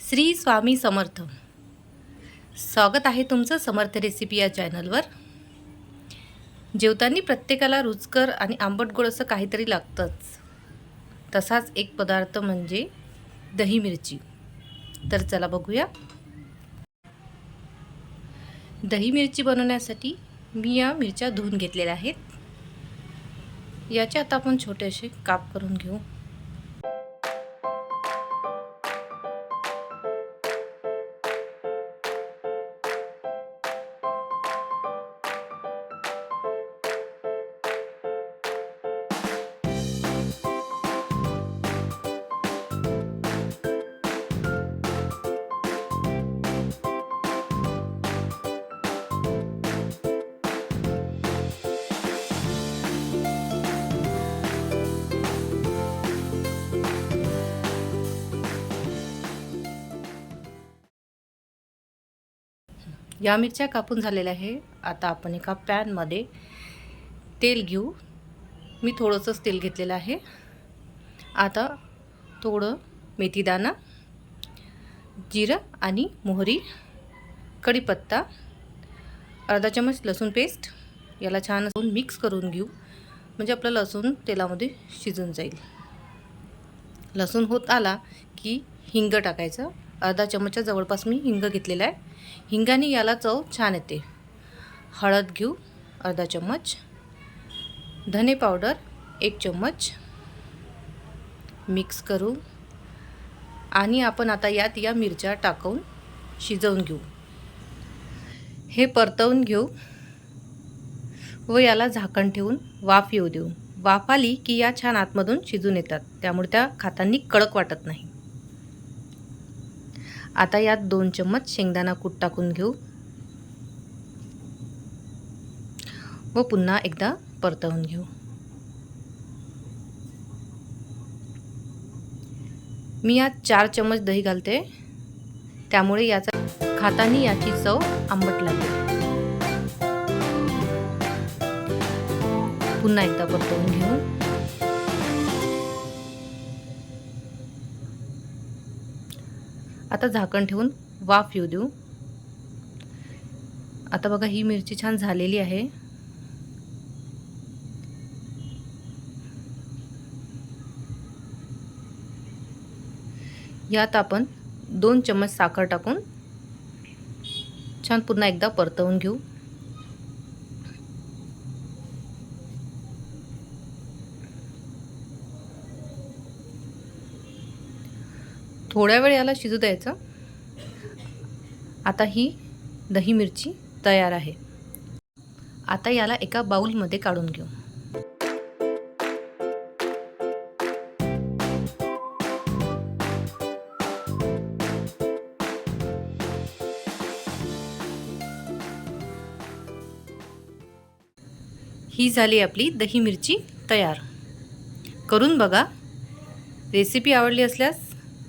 श्री स्वामी समर्थ. स्वागत आहे तुमचं समर्थ रेसिपी या चॅनलवर जेवताना प्रत्येकाला रुचकर आणि आंबट गोड असं काहीतरी लागतंच. तसाच एक पदार्थ म्हणजे दही मिरची. तर चला बघूया. दही मिरची बनवण्यासाठी मी या मिरच्या धुवून घेतलेल्या आहेत. याचे आता आपण छोटे असे काप करून घेऊ. या मिरच्या कापून झालेल्या आहे. आता आपण एका पॅनमध्ये तेल घेऊ. मी थोडंसंच तेल घेतलेलं आहे. आता थोडं मेथीदाणा जिरं आणि मोहरी कढीपत्ता अर्धा चमच लसूण पेस्ट. याला छान असून मिक्स करून घेऊ. म्हणजे आपलं लसूण तेलामध्ये शिजून जाईल. लसूण होत आला की हिंग टाकायचं. अर्धा चमचा जवळपास मी हिंग घेतलेला आहे. हिंगाने याला चव छान येते. हळद घेऊ अर्धा चम्मच धने पावडर एक चम्मच मिक्स करू. आणि आपण आता यात या मिरच्या टाकून शिजवून घेऊ. हे परतवून घेऊ व याला झाकण ठेवून वाफ येऊ देऊ. वाफ आली की या छान आतमधून शिजून येतात. त्यामुळे त्या खातांनी कडक वाटत नाही. आता यात दोन चम्मच शेंगदाणा कूट टाकून घेऊ. व पुन्हा एकदा परतवून घेऊ. मी यात चार चम्मच दही घालते. त्यामुळे याचा खातानी याची चव आंबट लागते पुन्हा एकदा परतवून घेऊ. आता झाकण ठेवून वाफ येऊ देऊ. आता बघा ही मिरची छान झालेली आहे. यात आपण दोन चम्मच साखर टाकून छान पुन्हा एकदा परतवून घेऊ. थोड्या वेळ याला शिजू द्यायचं. आता ही दही मिरची तयार आहे. आता याला एका बाऊलमध्ये काढून घेऊ. ही झाली आपली दही मिरची तयार. करून बघा. रेसिपी आवडली असल्यास